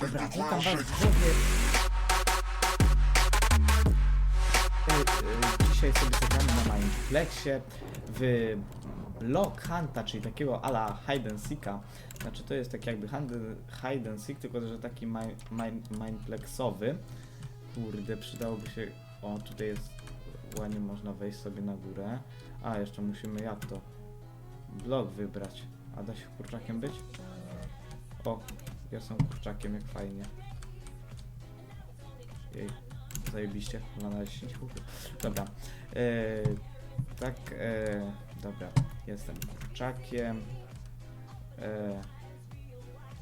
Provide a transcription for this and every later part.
Dobra, witam was widzowie. E, e, Dzisiaj sobie zagramy na Mindflexie w Block Hunta, czyli takiego ala hide and seeka. Znaczy to jest tak jakby hide and seek, tylko że taki mi- mi- mindflexowy. Kurde, przydałoby się... O, tutaj jest... Ładnie można wejść sobie na górę. A, jeszcze musimy jak to? Blok wybrać. A da się kurczakiem być? O, ja jestem kurczakiem, jak fajnie. Jej, zajebiście, chyba na 10 punktów. Dobra, e, tak, e, dobra, jestem kurczakiem. E,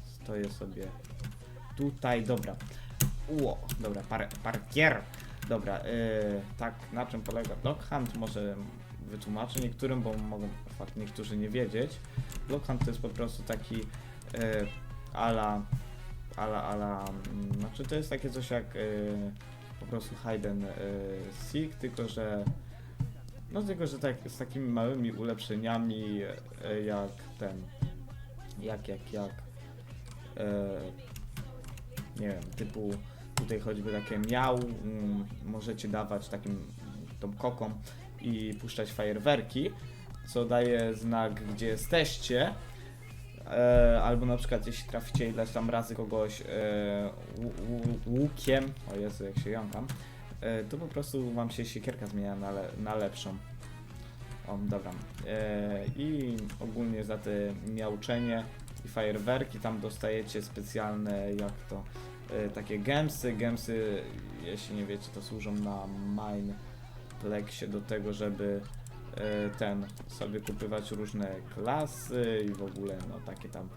stoję sobie tutaj, dobra. Ło, dobra, par, parkier. Dobra, e, tak, na czym polega Block Hunt? Może wytłumaczę niektórym, bo mogą fakt niektórzy nie wiedzieć. Block Hunt to jest po prostu taki e, ala, ala, ala, mm, znaczy to jest takie coś jak y, po prostu and y, seek, tylko że no tylko, że tak z takimi małymi ulepszeniami y, jak ten, jak, jak, jak y, nie wiem, typu tutaj choćby takie miał, mm, możecie dawać takim tą kokom i puszczać fajerwerki, co daje znak, gdzie jesteście, E, albo na przykład jeśli traficie ileś tam razy kogoś e, łukiem, o Jezu jak się jąkam, e, to po prostu wam się siekierka zmienia na, le, na lepszą. O, dobra. E, I ogólnie za te miauczenie i fajerwerki tam dostajecie specjalne, jak to, e, takie gemsy. Gemsy, jeśli nie wiecie, to służą na Mineplexie do tego, żeby ten sobie kupywać różne klasy i w ogóle no takie tam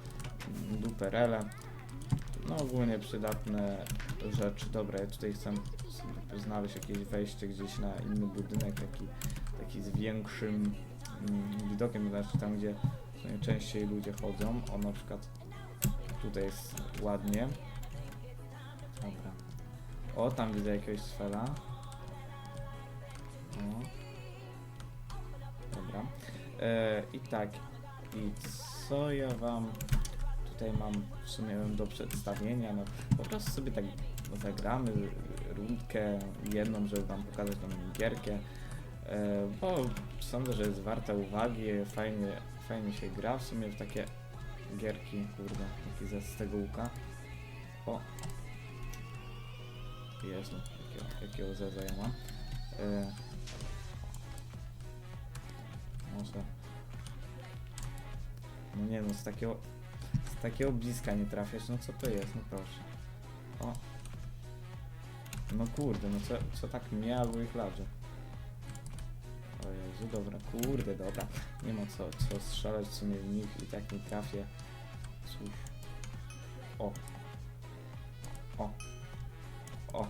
duperele. No ogólnie przydatne rzeczy. Dobra, ja tutaj chcę znaleźć jakieś wejście gdzieś na inny budynek, taki, taki z większym mm, widokiem, znaczy tam gdzie najczęściej ludzie chodzą. O na przykład tutaj jest ładnie. Dobra. O, tam widzę jakiegoś sfera. O. Dobra. E, I tak, i co ja wam tutaj mam w sumie do przedstawienia? No, po prostu sobie tak zagramy rundkę jedną, żeby wam pokazać tą gierkę. E, bo sądzę, że jest warta uwagi, fajnie, fajnie się gra w sumie w takie gierki, kurde, taki ze z tego łuka. O! Jezu, jakiego, jakiego zeza ja mam. E, No nie no, z takiego. Z takiego bliska nie trafiać, no co to jest, no proszę. O. No kurde, no co, co tak mnie albo ich ladzie. O Jezu, dobra, kurde, dobra. Nie ma co, co strzelać w sumie w nich i tak nie trafię. Cóż. O. O. O.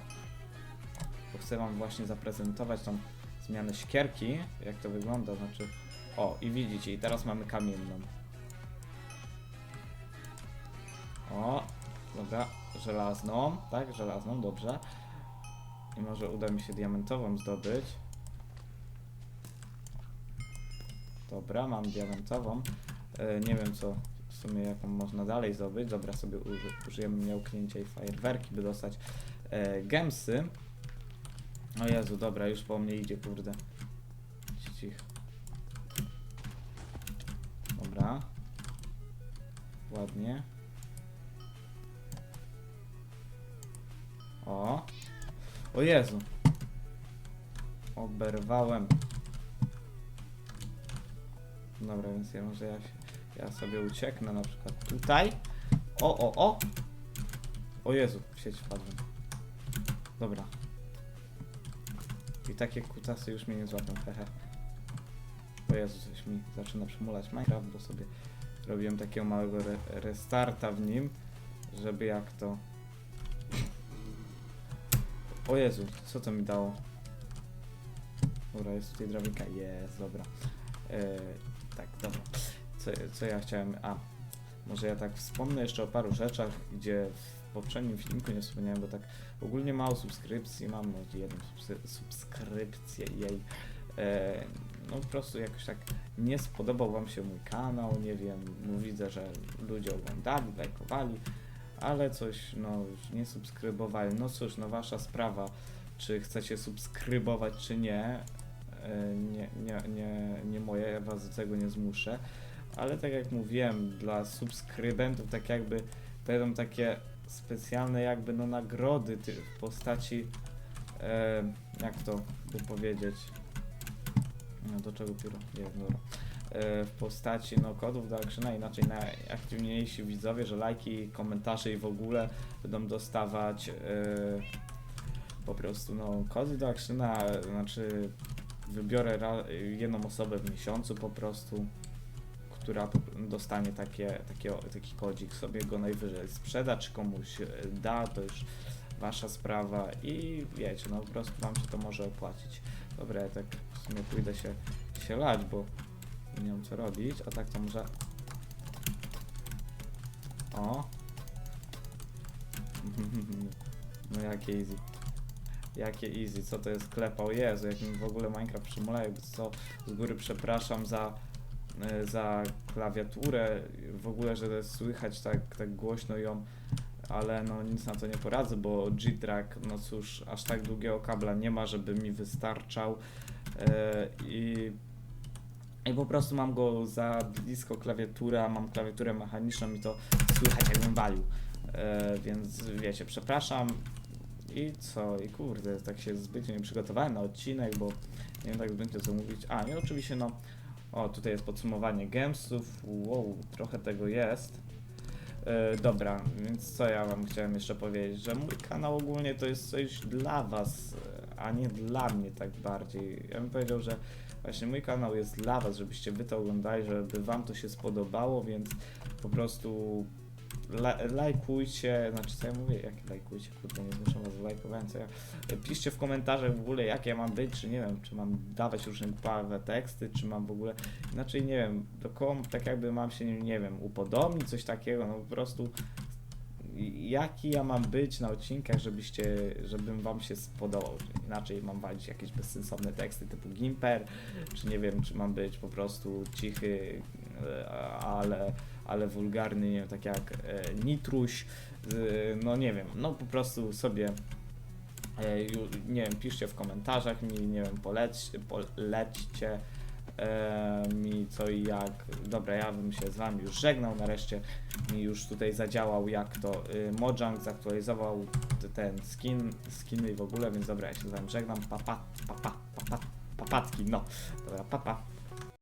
Bo chcę wam właśnie zaprezentować tą zmianę siekierki, jak to wygląda, znaczy... O, i widzicie, i teraz mamy kamienną. O, dobra, żelazną, tak, żelazną, dobrze. I może uda mi się diamentową zdobyć. Dobra, mam diamentową. E, nie wiem co, w sumie jaką można dalej zdobyć. Dobra, sobie uży, użyjemy miałknięcia i fajerwerki, by dostać e, gemsy. O Jezu, dobra, już po mnie idzie, kurde. Dobra. Ładnie. O. O Jezu. Oberwałem. Dobra, więc ja może ja, się, ja sobie ucieknę na przykład tutaj. O, o, o. O Jezu, w sieć wpadłem. Dobra. I takie kutasy już mnie nie złapią, hehe. O Jezu, coś mi zaczyna przymulać Minecraft, bo sobie robiłem takiego małego re restarta w nim, żeby jak to... O Jezu, co to mi dało? Dobra, jest tutaj drabinka, jest, dobra. E, tak, dobra. Co, co ja chciałem... A, może ja tak wspomnę jeszcze o paru rzeczach, gdzie w poprzednim filmiku nie wspomniałem, bo tak ogólnie mało subskrypcji, mam jedną subskrypcję jej. E, no po prostu jakoś tak nie spodobał wam się mój kanał, nie wiem, no widzę, że ludzie oglądali, lajkowali, ale coś, no, nie subskrybowali. No cóż, no wasza sprawa, czy chcecie subskrybować, czy nie. E, Nie, nie, nie, nie moje, ja was do tego nie zmuszę. Ale tak jak mówiłem, dla subskrybentów tak jakby będą takie specjalne jakby no nagrody w postaci e, jak to by powiedzieć no do czego pióro? Nie, dobra. E, w postaci no kodów do actiona, inaczej najaktywniejsi widzowie, że lajki, komentarze i w ogóle będą dostawać e, po prostu no kody do actiona, znaczy wybiorę jedną osobę w miesiącu po prostu która dostanie takie, takie, taki kodzik, sobie go najwyżej sprzeda, czy komuś da, to już wasza sprawa i wiecie, no po prostu wam się to może opłacić. Dobra, ja tak w sumie pójdę się, się lać, bo nie wiem co robić, a tak to może... O! No jakie easy. Jakie easy, co to jest klepał? Jezu, jak mi w ogóle Minecraft przymula, jakby co, z góry przepraszam za e, za klawiaturę, w ogóle, że słychać tak, tak głośno ją, ale no nic na to nie poradzę, bo G-Track, no cóż, aż tak długiego kabla nie ma, żeby mi wystarczał e, i, i po prostu mam go za blisko klawiatury, a mam klawiaturę mechaniczną i to słychać jakbym walił, e, więc wiecie, przepraszam i co, i kurde, tak się zbytnio nie przygotowałem na odcinek, bo nie wiem tak zbytnio co mówić, a nie, oczywiście no o, tutaj jest podsumowanie gemsów. Wow, trochę tego jest. E, dobra, więc co ja wam chciałem jeszcze powiedzieć, że mój kanał ogólnie to jest coś dla was, a nie dla mnie tak bardziej. Ja bym powiedział, że właśnie mój kanał jest dla was, żebyście wy to oglądali, żeby wam to się spodobało, więc po prostu la lajkujcie, znaczy co ja mówię, jakie lajkujcie, kurde, nie zmuszam was co ja Piszcie w komentarzach w ogóle, jakie ja mam być, czy nie wiem, czy mam dawać różne głupawe teksty, czy mam w ogóle, inaczej nie wiem, do komu tak jakby mam się, nie wiem, upodobnić, coś takiego, no po prostu jaki ja mam być na odcinkach, żebyście, żebym wam się spodobał, inaczej mam walić jakieś bezsensowne teksty typu Gimper, czy nie wiem, czy mam być po prostu cichy, ale, ale wulgarny, nie wiem, tak jak e, Nitruś, e, no nie wiem, no po prostu sobie E, nie wiem, piszcie w komentarzach mi, nie wiem, poleć, polećcie e, mi co i jak. Dobra, ja bym się z wami już żegnał, nareszcie mi już tutaj zadziałał jak to Mojang zaktualizował ten skin, skiny i w ogóle, więc dobra, ja się z wami żegnam, papa, papa, papa, papatki, no, dobra, papa.